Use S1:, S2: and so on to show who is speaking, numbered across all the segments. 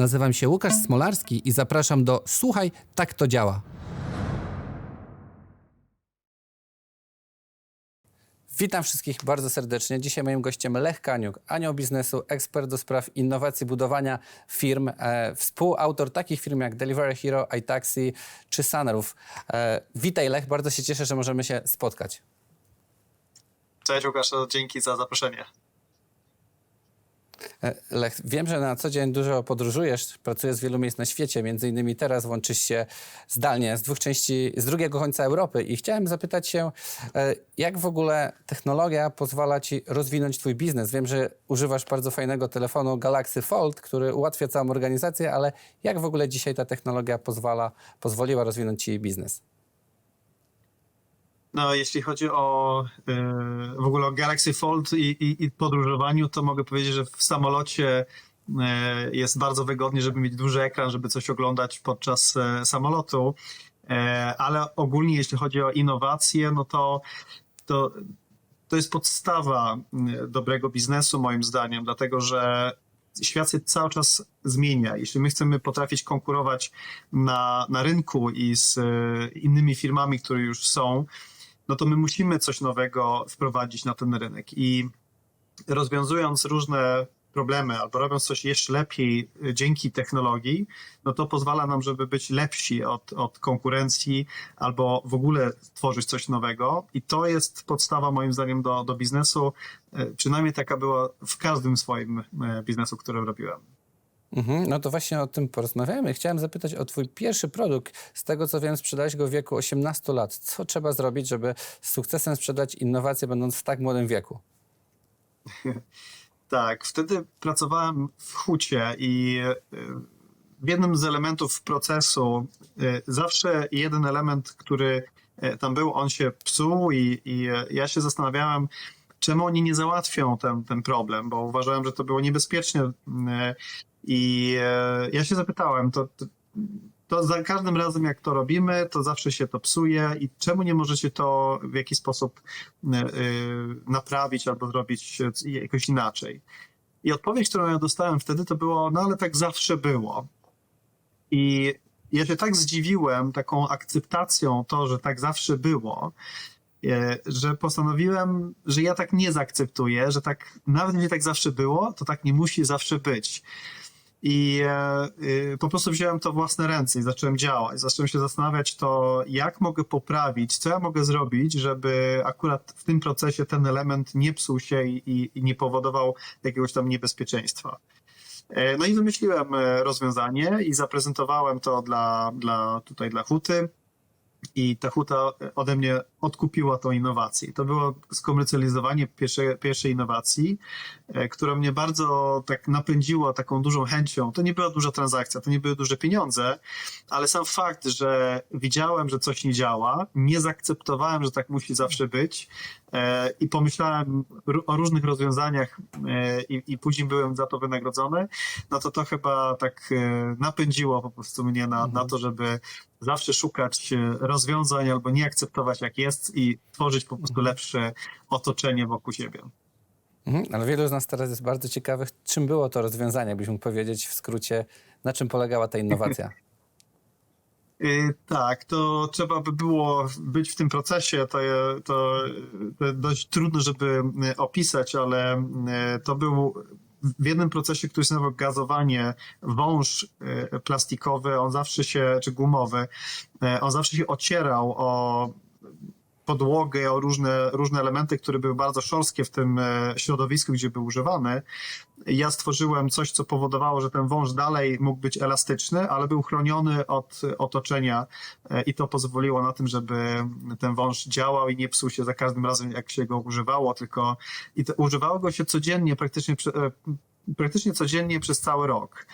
S1: Nazywam się Łukasz Smolarski i zapraszam do Słuchaj, tak to działa. Witam wszystkich bardzo serdecznie. Dzisiaj moim gościem Lech Kaniuk, anioł biznesu, ekspert do spraw innowacji budowania firm, e, współautor takich firm jak Delivery Hero, iTaxi czy Sunroof. E, witaj Lech, bardzo się cieszę, że możemy się spotkać.
S2: Cześć Łukasz, dzięki za zaproszenie.
S1: E, Lech, wiem, że na co dzień dużo podróżujesz, pracujesz z wielu miejsc na świecie, między innymi teraz łączysz się zdalnie z dwóch części, z drugiego końca Europy i chciałem zapytać się, e, jak w ogóle technologia pozwala ci rozwinąć twój biznes? Wiem, że używasz bardzo fajnego telefonu Galaxy Fold, który ułatwia całą organizację, ale jak w ogóle dzisiaj ta technologia pozwala, pozwoliła rozwinąć ci biznes?
S2: No, jeśli chodzi o y, w ogóle o Galaxy Fold i, i, i podróżowaniu, to mogę powiedzieć, że w samolocie y, jest bardzo wygodnie, żeby mieć duży ekran, żeby coś oglądać podczas e, samolotu. E, ale ogólnie, jeśli chodzi o innowacje, no to, to, to jest podstawa dobrego biznesu, moim zdaniem, dlatego że świat się cały czas zmienia. Jeśli my chcemy potrafić konkurować na, na rynku i z e, innymi firmami, które już są, no to my musimy coś nowego wprowadzić na ten rynek. I rozwiązując różne problemy albo robiąc coś jeszcze lepiej y, dzięki technologii, no to pozwala nam, żeby być lepsi od, od konkurencji albo w ogóle tworzyć coś nowego. I to jest podstawa moim zdaniem do, do biznesu. Y, Przynajmniej taka była w każdym swoim y, biznesu, który robiłem.
S1: Mhm, no to właśnie o tym porozmawiamy. Chciałem zapytać o twój pierwszy produkt. Z tego co wiem, sprzedałeś go w wieku 18 lat. Co trzeba zrobić, żeby z sukcesem sprzedać innowacje, będąc w tak młodym wieku?
S2: Tak, wtedy pracowałem w hucie i y, w jednym z elementów procesu y, zawsze jeden element, który y, tam był, on się psuł i, i ja się zastanawiałem, czemu oni nie załatwią ten, ten problem, bo uważałem, że to było niebezpieczne i ja się zapytałem, to, to, to za każdym razem jak to robimy, to zawsze się to psuje i czemu nie możecie to w jakiś sposób y, y, naprawić albo zrobić jakoś inaczej? I odpowiedź, którą ja dostałem wtedy, to było, no ale tak zawsze było. I ja się tak zdziwiłem taką akceptacją to, że tak zawsze było, e, że postanowiłem, że ja tak nie zaakceptuję, że tak nawet jeśli tak zawsze było, to tak nie musi zawsze być. I e, y, po prostu wziąłem to własne ręce i zacząłem działać. Zacząłem się zastanawiać to, jak mogę poprawić, co ja mogę zrobić, żeby akurat w tym procesie ten element nie psuł się i, i, i nie powodował jakiegoś tam niebezpieczeństwa. E, No i wymyśliłem e, rozwiązanie i zaprezentowałem to dla, dla tutaj dla huty. I ta huta ode mnie odkupiła tą innowację. To było skomercjalizowanie pierwszej, pierwszej innowacji, e, która mnie bardzo tak napędziło taką dużą chęcią. To nie była duża transakcja, to nie były duże pieniądze, ale sam fakt, że widziałem, że coś nie działa, nie zaakceptowałem, że tak musi zawsze być e, i pomyślałem o różnych rozwiązaniach e, i, i później byłem za to wynagrodzony, no to to chyba tak napędziło po prostu mnie na, na to, żeby zawsze szukać rozwiązań albo nie akceptować jak jest i tworzyć po prostu lepsze otoczenie wokół siebie.
S1: Mhm, ale wielu z nas teraz jest bardzo ciekawych, czym było to rozwiązanie, byś mógł powiedzieć w skrócie, na czym polegała ta innowacja.
S2: Y, Tak, to trzeba by było być w tym procesie. To, to, to dość trudno, żeby y, opisać, ale y, to był w jednym procesie, który się nazywał gazowanie, wąż plastikowy, on zawsze się, czy gumowy, on zawsze się ocierał o podłogę, o różne, różne elementy, które były bardzo szorstkie w tym e, środowisku, gdzie był używany. Ja stworzyłem coś, co powodowało, że ten wąż dalej mógł być elastyczny, ale był chroniony od otoczenia e, i to pozwoliło na tym, żeby ten wąż działał i nie psuł się za każdym razem, jak się go używało, tylko i to, używało go się codziennie, praktycznie, e, praktycznie codziennie przez cały rok.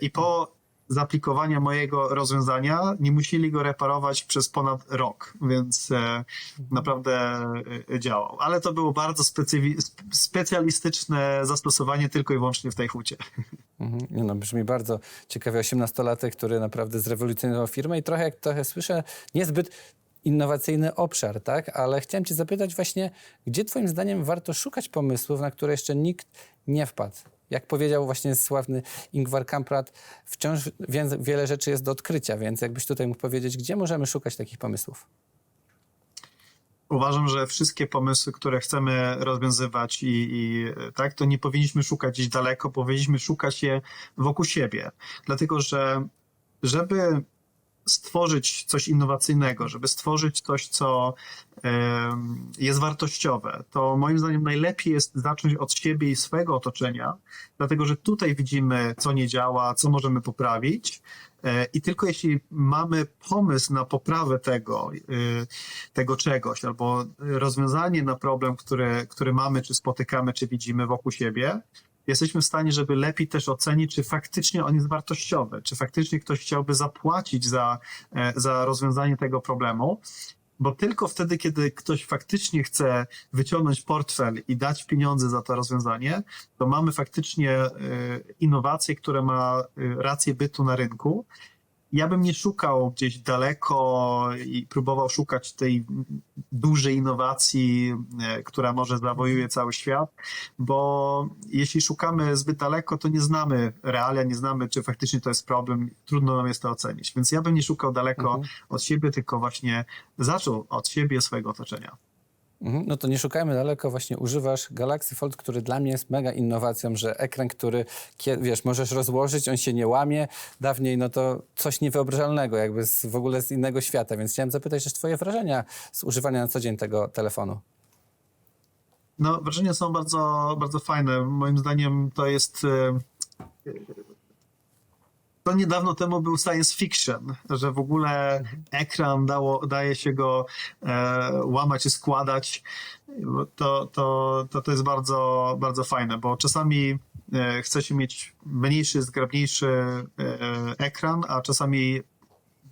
S2: I po zaaplikowania mojego rozwiązania nie musieli go reparować przez ponad rok, więc e, naprawdę e, działał. Ale to było bardzo specjalistyczne zastosowanie tylko i wyłącznie w tej hucie.
S1: Mhm. Nie no, brzmi bardzo ciekawie 18-latek, który naprawdę zrewolucjonizował firmę i trochę, jak trochę słyszę, niezbyt innowacyjny obszar, tak? Ale chciałem cię zapytać właśnie, gdzie twoim zdaniem warto szukać pomysłów, na które jeszcze nikt nie wpadł? Jak powiedział właśnie sławny Ingvar Kamprad, wciąż wiele rzeczy jest do odkrycia, więc jakbyś tutaj mógł powiedzieć, gdzie możemy szukać takich pomysłów?
S2: Uważam, że wszystkie pomysły, które chcemy rozwiązywać i, i tak, to nie powinniśmy szukać gdzieś daleko, powinniśmy szukać je wokół siebie. Dlatego, że żeby stworzyć coś innowacyjnego, żeby stworzyć coś, co jest wartościowe, to moim zdaniem najlepiej jest zacząć od siebie i swojego otoczenia, dlatego że tutaj widzimy, co nie działa, co możemy poprawić. E, I tylko jeśli mamy pomysł na poprawę tego, y, tego czegoś, albo rozwiązanie na problem, który, który mamy, czy spotykamy, czy widzimy wokół siebie, jesteśmy w stanie, żeby lepiej też ocenić, czy faktycznie on jest wartościowy, czy faktycznie ktoś chciałby zapłacić za, e, za rozwiązanie tego problemu. Bo tylko wtedy, kiedy ktoś faktycznie chce wyciągnąć portfel i dać pieniądze za to rozwiązanie, to mamy faktycznie e, innowację, która ma e, rację bytu na rynku. Ja bym nie szukał gdzieś daleko i próbował szukać tej dużej innowacji, e, która może zawojuje cały świat, bo jeśli szukamy zbyt daleko, to nie znamy realia, nie znamy, czy faktycznie to jest problem, trudno nam jest to ocenić. Więc ja bym nie szukał daleko
S1: Mhm.
S2: od siebie, tylko właśnie zaczął od siebie, swojego otoczenia.
S1: Mhm. No to nie szukajmy daleko, właśnie używasz Galaxy Fold, który dla mnie jest mega innowacją, że ekran, który, wiesz, możesz rozłożyć, on się nie łamie. Dawniej no to coś niewyobrażalnego, jakby z, w ogóle z innego świata, więc chciałem zapytać też twoje wrażenia z używania na co dzień tego telefonu.
S2: No, wrażenia są bardzo, bardzo fajne. Moim zdaniem to jest. To niedawno temu był science fiction, że w ogóle ekran dało, daje się go e, łamać i składać. To, to, to, to jest bardzo, bardzo fajne, bo czasami e, chce się mieć mniejszy, zgrabniejszy e, ekran, a czasami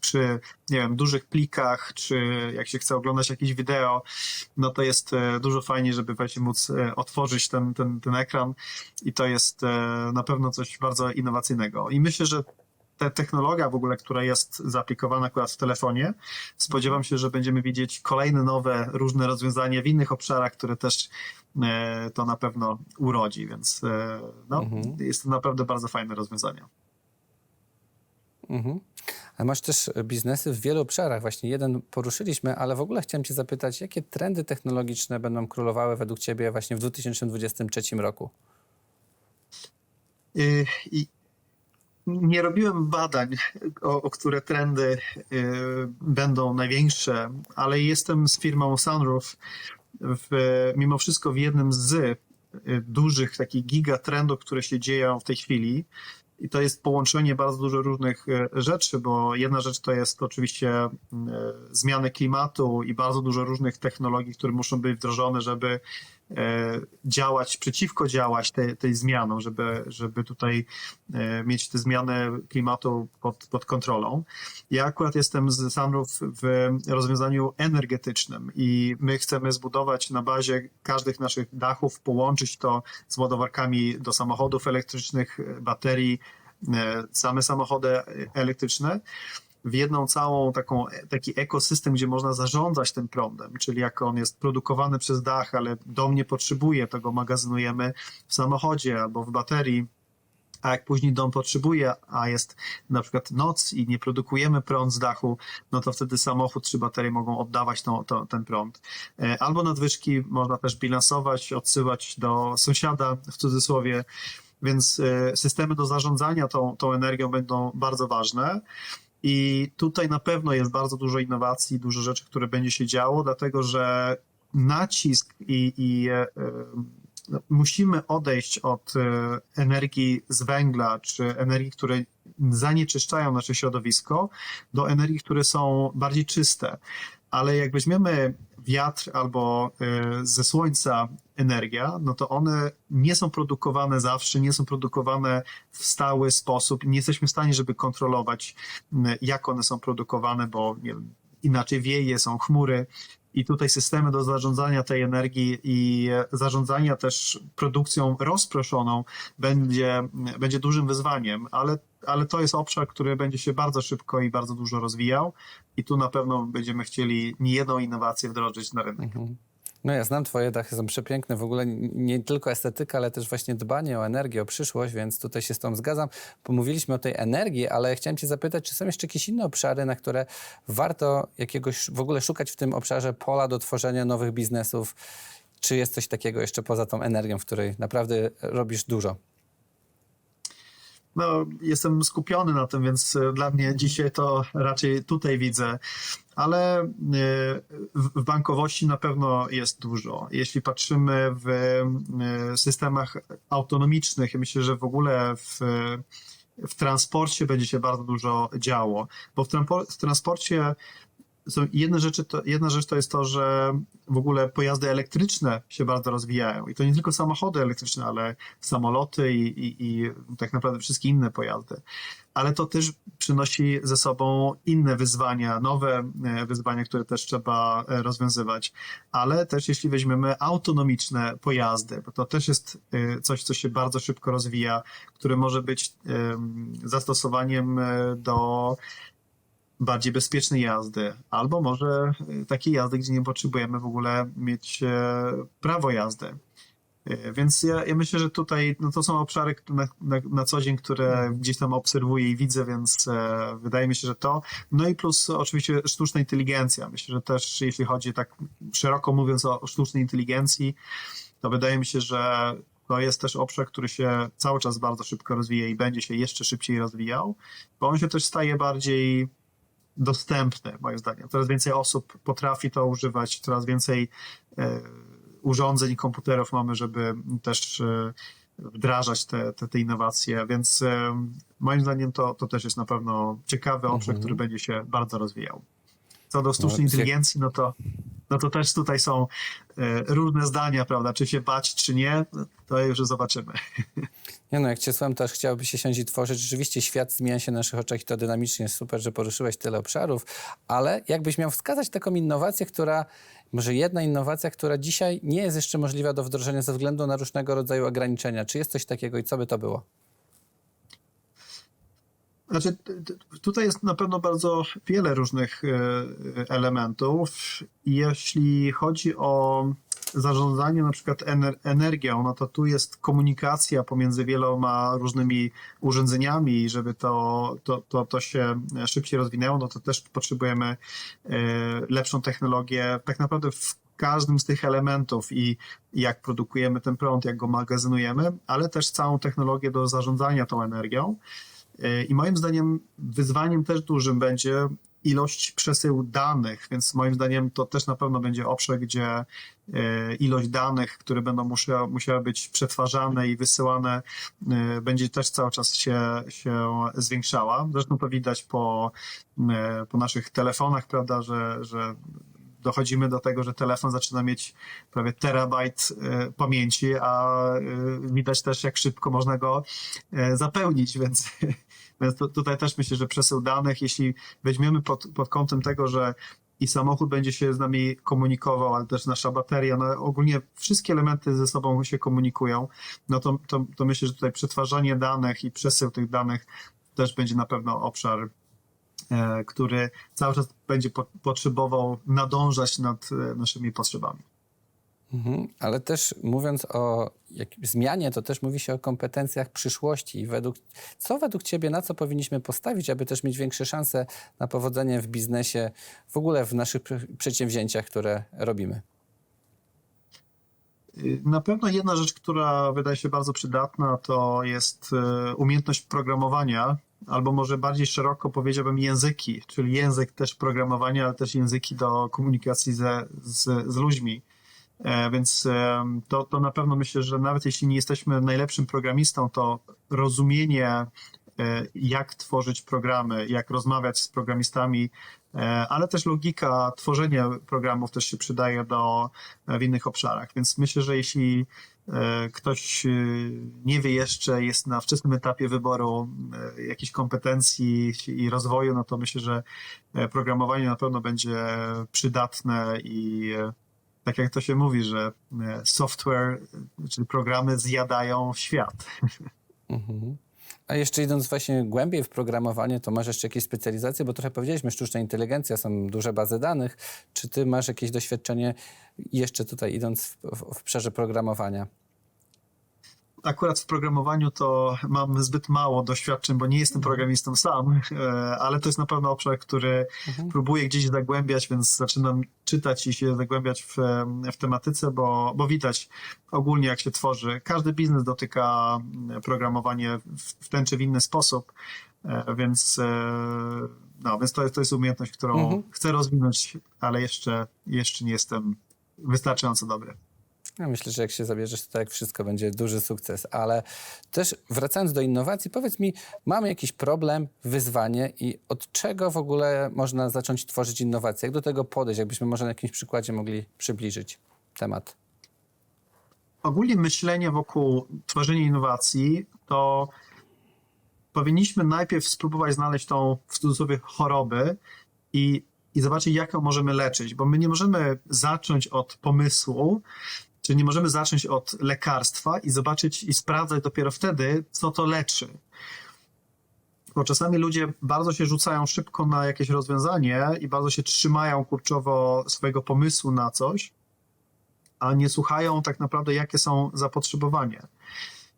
S2: przy, nie wiem, dużych plikach, czy jak się chce oglądać jakieś wideo, no to jest e, dużo fajniej, żeby właśnie móc e, otworzyć ten, ten, ten ekran i to jest e, na pewno coś bardzo innowacyjnego. I myślę, że ta technologia w ogóle, która jest zaaplikowana akurat w telefonie, spodziewam się, że będziemy widzieć kolejne nowe, różne rozwiązania w innych obszarach, które też e, to na pewno urodzi, więc e, no,
S1: Mhm.
S2: jest to naprawdę bardzo fajne rozwiązanie.
S1: Mhm. Ale masz też biznesy w wielu obszarach. Właśnie jeden poruszyliśmy, ale w ogóle chciałem cię zapytać, jakie trendy technologiczne będą królowały według ciebie właśnie w 2023 roku?
S2: Y, I nie robiłem badań, o, o które trendy y, będą największe, ale jestem z firmą Sunroof w, mimo wszystko w jednym z y, dużych takich gigatrendów, które się dzieją w tej chwili. I to jest połączenie bardzo dużo różnych y, rzeczy, bo jedna rzecz to jest oczywiście y, zmiany klimatu i bardzo dużo różnych technologii, które muszą być wdrożone, żeby działać, przeciwko działać te, tej zmianom, żeby, żeby tutaj e, mieć te zmiany klimatu pod, pod kontrolą. Ja akurat jestem z Sunroof w rozwiązaniu energetycznym i my chcemy zbudować na bazie każdych naszych dachów, połączyć to z ładowarkami do samochodów elektrycznych, baterii, e, same samochody elektryczne w jedną całą taką, taki ekosystem, gdzie można zarządzać tym prądem, czyli jak on jest produkowany przez dach, ale dom nie potrzebuje, to go magazynujemy w samochodzie albo w baterii, a jak później dom potrzebuje, a jest na przykład noc i nie produkujemy prąd z dachu, no to wtedy samochód czy baterie mogą oddawać to, ten prąd. E, Albo nadwyżki można też bilansować, odsyłać do sąsiada w cudzysłowie, więc e, systemy do zarządzania tą, tą energią będą bardzo ważne. I tutaj na pewno jest bardzo dużo innowacji, dużo rzeczy, które będzie się działo, dlatego że nacisk i, i e, e, no, musimy odejść od e, energii z węgla, czy energii, które zanieczyszczają nasze środowisko, do energii, które są bardziej czyste. Ale jak weźmiemy wiatr albo e, ze słońca energia, no to one nie są produkowane zawsze, nie są produkowane w stały sposób. Nie jesteśmy w stanie, żeby kontrolować, m, jak one są produkowane, bo nie wiem, inaczej wieje, są chmury. I tutaj systemy do zarządzania tej energii i zarządzania też produkcją rozproszoną będzie, będzie dużym wyzwaniem, ale, ale to jest obszar, który będzie się bardzo szybko i bardzo dużo rozwijał i tu na pewno będziemy chcieli niejedną innowację wdrożyć na rynek.
S1: Mhm. No ja znam twoje dachy, są przepiękne. W ogóle nie tylko estetyka, ale też właśnie dbanie o energię, o przyszłość, więc tutaj się z tą zgadzam. Pomówiliśmy o tej energii, ale chciałem cię zapytać, czy są jeszcze jakieś inne obszary, na które warto jakiegoś w ogóle szukać w tym obszarze pola do tworzenia nowych biznesów? Czy jest coś takiego jeszcze poza tą energią, w której naprawdę robisz dużo?
S2: No, jestem skupiony na tym, więc e, dla mnie dzisiaj to raczej tutaj widzę, ale e, w bankowości na pewno jest dużo. Jeśli patrzymy w e, systemach autonomicznych, myślę, że w ogóle w, w transporcie będzie się bardzo dużo działo, bo w transporcie rzeczy to, jedna rzecz to jest to, że w ogóle pojazdy elektryczne się bardzo rozwijają. I to nie tylko samochody elektryczne, ale samoloty i, i, i tak naprawdę wszystkie inne pojazdy. Ale to też przynosi ze sobą inne wyzwania, nowe e, wyzwania, które też trzeba e, rozwiązywać. Ale też jeśli weźmiemy autonomiczne pojazdy, bo to też jest e, coś, co się bardzo szybko rozwija, które może być em, zastosowaniem do bardziej bezpiecznej jazdy, albo może y, takiej jazdy, gdzie nie potrzebujemy w ogóle mieć e, prawo jazdy. E, Więc ja, ja myślę, że tutaj no to są obszary na, na, na co dzień, które gdzieś tam obserwuję i widzę, więc e, wydaje mi się, że to. No i plus oczywiście sztuczna inteligencja. Myślę, że też jeśli chodzi tak szeroko mówiąc o sztucznej inteligencji, to wydaje mi się, że to jest też obszar, który się cały czas bardzo szybko rozwija i będzie się jeszcze szybciej rozwijał, bo on się też staje bardziej dostępny, moim zdaniem. Coraz więcej osób potrafi to używać, coraz więcej e, urządzeń i komputerów mamy, żeby też e, wdrażać te, te, te innowacje, więc e, moim zdaniem to, to też jest na pewno ciekawy obszar,
S1: Mhm.
S2: który będzie się bardzo rozwijał. Co do sztucznej
S1: No,
S2: inteligencji, no to, no to też tutaj są e, różne zdania, prawda, czy się bać, czy nie, to już zobaczymy.
S1: Nie no, jak cię słucham, to aż chciałoby się siąść i tworzyć. Rzeczywiście świat zmienia się na naszych oczach i to dynamicznie super, że poruszyłeś tyle obszarów, ale jakbyś miał wskazać taką innowację, która, może jedna innowacja, która dzisiaj nie jest jeszcze możliwa do wdrożenia ze względu na różnego rodzaju ograniczenia. Czy jest coś takiego i co by to było?
S2: Znaczy, tutaj jest na pewno bardzo wiele różnych e, elementów. Jeśli chodzi o zarządzanie na przykład ener- energią, no to tu jest komunikacja pomiędzy wieloma różnymi urządzeniami i żeby to, to, to, to się szybciej rozwinęło, no to też potrzebujemy e, lepszą technologię tak naprawdę w każdym z tych elementów i jak produkujemy ten prąd, jak go magazynujemy, ale też całą technologię do zarządzania tą energią. I moim zdaniem wyzwaniem też dużym będzie ilość przesył danych, więc moim zdaniem to też na pewno będzie obszar, gdzie e, ilość danych, które będą musiały, musiały być przetwarzane i wysyłane, e, będzie też cały czas się, się zwiększała. Zresztą to widać po, e, po naszych telefonach, prawda, że, że dochodzimy do tego, że telefon zaczyna mieć prawie terabajt e, pamięci, a e, widać też, jak szybko można go e, zapełnić, więc, więc tu- tutaj też myślę, że przesył danych, jeśli weźmiemy pod, pod kątem tego, że i samochód będzie się z nami komunikował, ale też nasza bateria, no ogólnie wszystkie elementy ze sobą się komunikują, no to, to, to myślę, że tutaj przetwarzanie danych i przesył tych danych też będzie na pewno obszar który cały czas będzie po, potrzebował nadążać nad e, naszymi potrzebami.
S1: Mhm. Ale też mówiąc o zmianie, to też mówi się o kompetencjach przyszłości. I według, co według Ciebie, na co powinniśmy postawić, aby też mieć większe szanse na powodzenie w biznesie, w ogóle w naszych pr- przedsięwzięciach, które robimy?
S2: Na pewno jedna rzecz, która wydaje się bardzo przydatna, to jest e, umiejętność programowania, albo może bardziej szeroko powiedziałbym języki, czyli język też programowania, ale też języki do komunikacji ze, z, z ludźmi. E, Więc em, to, to na pewno myślę, że nawet jeśli nie jesteśmy najlepszym programistą, to rozumienie, e, jak tworzyć programy, jak rozmawiać z programistami, e, ale też logika tworzenia programów też się przydaje do, w innych obszarach. Więc myślę, że jeśli e, ktoś e, nie wie jeszcze, jest na wczesnym etapie wyboru e, jakichś kompetencji i rozwoju, no to myślę, że e, programowanie na pewno będzie przydatne i e, tak jak to się mówi, że e, software, e, czyli programy zjadają świat.
S1: Mhm. A jeszcze idąc właśnie głębiej w programowanie, to masz jeszcze jakieś specjalizacje, bo trochę powiedzieliśmy, sztuczna inteligencja, są duże bazy danych. Czy ty masz jakieś doświadczenie jeszcze tutaj idąc w, w, w obszarze programowania?
S2: Akurat w programowaniu to mam zbyt mało doświadczeń, bo nie jestem programistą sam, e, ale to jest na pewno obszar, który próbuję gdzieś zagłębiać, więc zaczynam czytać i się zagłębiać w, w tematyce, bo, bo widać ogólnie jak się tworzy. Każdy biznes dotyka programowanie w, w ten czy w inny sposób, e, więc, e, no, więc to, jest, to jest umiejętność, którą
S1: Mhm.
S2: chcę rozwinąć, ale jeszcze, jeszcze nie jestem wystarczająco dobry.
S1: Ja myślę, że jak się zabierzesz, to tak wszystko będzie duży sukces, ale też wracając do innowacji, powiedz mi, mamy jakiś problem, wyzwanie i od czego w ogóle można zacząć tworzyć innowacje? Jak do tego podejść? Jakbyśmy może na jakimś przykładzie mogli przybliżyć temat.
S2: ogólnie myślenie wokół tworzenia innowacji, to powinniśmy najpierw spróbować znaleźć tą w cudzysłowie chorobę i, i zobaczyć, jak ją możemy leczyć, bo my nie możemy zacząć od pomysłu, czy nie możemy zacząć od lekarstwa i zobaczyć i sprawdzać dopiero wtedy, co to leczy. Bo czasami ludzie bardzo się rzucają szybko na jakieś rozwiązanie i bardzo się trzymają kurczowo swojego pomysłu na coś, a nie słuchają tak naprawdę, jakie są zapotrzebowania.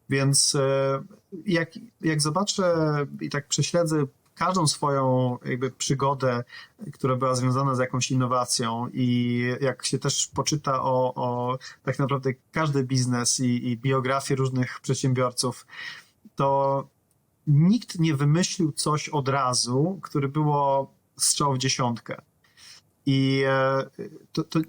S2: Więc e, jak, jak zobaczę i tak prześledzę każdą swoją jakby przygodę, która była związana z jakąś innowacją i jak się też poczyta o, o tak naprawdę każdy biznes i, i biografię różnych przedsiębiorców, to nikt nie wymyślił coś od razu, które było strzał w dziesiątkę. I e, to, to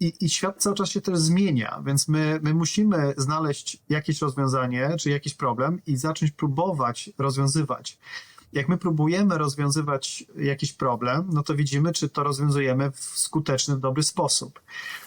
S2: i, I świat cały czas się też zmienia, więc my, my musimy znaleźć jakieś rozwiązanie czy jakiś problem i zacząć próbować rozwiązywać. Jak my próbujemy rozwiązywać jakiś problem, no to widzimy, czy to rozwiązujemy w skuteczny, dobry sposób.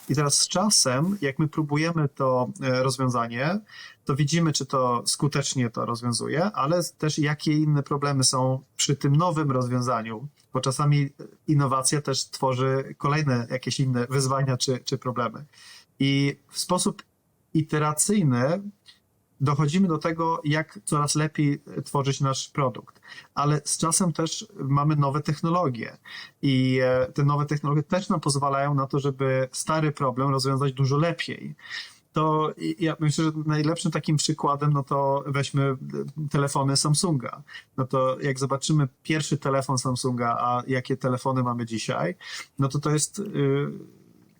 S2: I teraz z czasem, jak my próbujemy to e, rozwiązanie, to widzimy, czy to skutecznie to rozwiązuje, ale też jakie inne problemy są przy tym nowym rozwiązaniu, bo czasami innowacja też tworzy kolejne jakieś inne wyzwania czy, czy problemy. I w sposób iteracyjny dochodzimy do tego, jak coraz lepiej tworzyć nasz produkt. Ale z czasem też mamy nowe technologie i e, te nowe technologie też nam pozwalają na to, żeby stary problem rozwiązać dużo lepiej to ja myślę, że najlepszym takim przykładem, no to weźmy e, telefony Samsunga. No to jak zobaczymy pierwszy telefon Samsunga, a jakie telefony mamy dzisiaj, no to to jest, yy,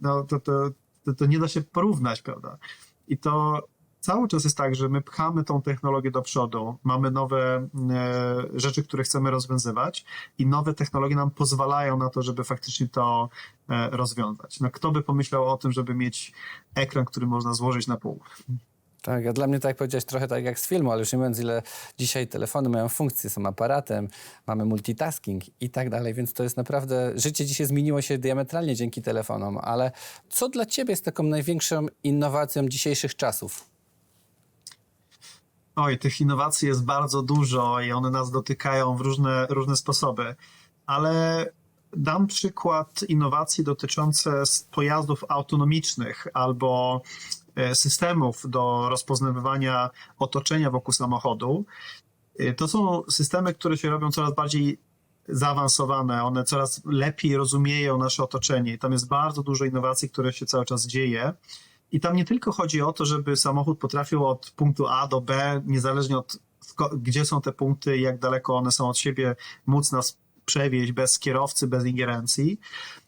S2: no to, to, to, to nie da się porównać, prawda? I to cały czas jest tak, że my pchamy tą technologię do przodu, mamy nowe e, rzeczy, które chcemy rozwiązywać i nowe technologie nam pozwalają na to, żeby faktycznie to e, rozwiązać. No kto by pomyślał o tym, żeby mieć ekran, który można złożyć na pół?
S1: Tak, a dla mnie, tak jak powiedziałeś, trochę tak jak z filmu, ale już nie mówiąc, ile dzisiaj telefony mają funkcje, są aparatem, mamy multitasking i tak dalej, więc to jest naprawdę, życie dzisiaj zmieniło się diametralnie dzięki telefonom, ale co dla ciebie jest taką największą innowacją dzisiejszych czasów?
S2: Oj, tych innowacji jest bardzo dużo i one nas dotykają w różne, różne sposoby, ale dam przykład innowacji dotyczące pojazdów autonomicznych albo e, systemów do rozpoznawywania otoczenia wokół samochodu. E, To są systemy, które się robią coraz bardziej zaawansowane, one coraz lepiej rozumieją nasze otoczenie. I tam jest bardzo dużo innowacji, które się cały czas dzieje. I tam nie tylko chodzi o to, żeby samochód potrafił od punktu A do B, niezależnie od gdzie są te punkty, jak daleko one są od siebie, móc nas przewieźć bez kierowcy, bez ingerencji,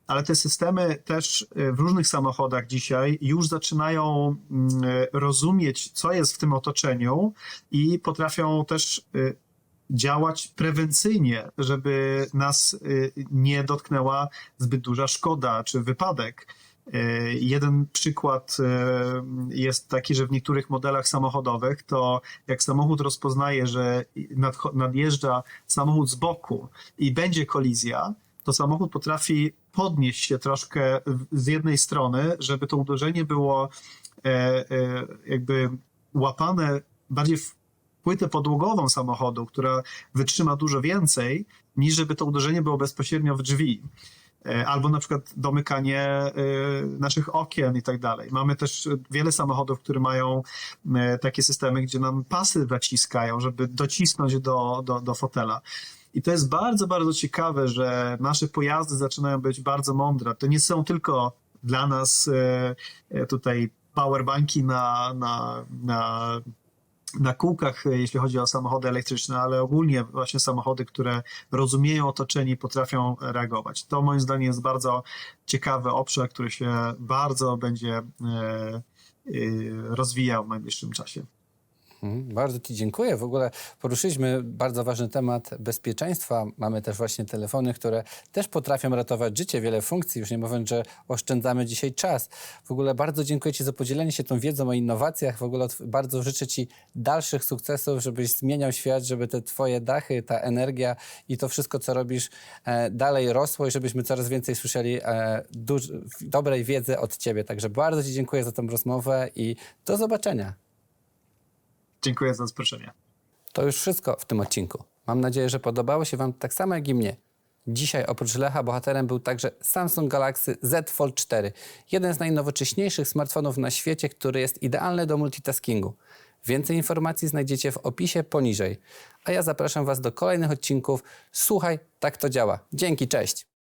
S2: ale te systemy też y, w różnych samochodach dzisiaj już zaczynają mm, rozumieć, co jest w tym otoczeniu i potrafią też y, działać prewencyjnie, żeby nas y, nie dotknęła zbyt duża szkoda czy wypadek. Y, Jeden przykład y, jest taki, że w niektórych modelach samochodowych to jak samochód rozpoznaje, że nadjeżdża samochód z boku i będzie kolizja, to samochód potrafi podnieść się troszkę z jednej strony, żeby to uderzenie było e, e, jakby łapane bardziej w płytę podłogową samochodu, która wytrzyma dużo więcej, niż żeby to uderzenie było bezpośrednio w drzwi. E, albo na przykład domykanie e, naszych okien i tak dalej. Mamy też wiele samochodów, które mają e, takie systemy, gdzie nam pasy naciskają, żeby docisnąć do, do, do fotela. I to jest bardzo, bardzo ciekawe, że nasze pojazdy zaczynają być bardzo mądre. To nie są tylko dla nas tutaj powerbanki na, na, na, na kółkach, e, jeśli chodzi o samochody elektryczne, ale ogólnie właśnie samochody, które rozumieją otoczenie i potrafią reagować. To moim zdaniem jest bardzo ciekawy obszar, który się bardzo będzie e, e, rozwijał w najbliższym czasie.
S1: Mhm, Bardzo Ci dziękuję. W ogóle poruszyliśmy bardzo ważny temat bezpieczeństwa. Mamy też właśnie telefony, które też potrafią ratować życie, wiele funkcji, już nie mówiąc, że oszczędzamy dzisiaj czas. W ogóle bardzo dziękuję Ci za podzielenie się tą wiedzą o innowacjach. W ogóle bardzo życzę Ci dalszych sukcesów, żebyś zmieniał świat, żeby te Twoje dachy, ta energia i to wszystko, co robisz, e, dalej rosło i żebyśmy coraz więcej słyszeli e, dobrej wiedzy od Ciebie. Także bardzo Ci dziękuję za tą rozmowę i do zobaczenia.
S2: Dziękuję za zaproszenie.
S1: To już wszystko w tym odcinku. Mam nadzieję, że podobało się Wam tak samo jak i mnie. Dzisiaj oprócz Lecha bohaterem był także Samsung Galaxy Z Fold 4, jeden z najnowocześniejszych smartfonów na świecie, który jest idealny do multitaskingu. Więcej informacji znajdziecie w opisie poniżej. A ja zapraszam Was do kolejnych odcinków. Słuchaj, tak to działa. Dzięki, cześć!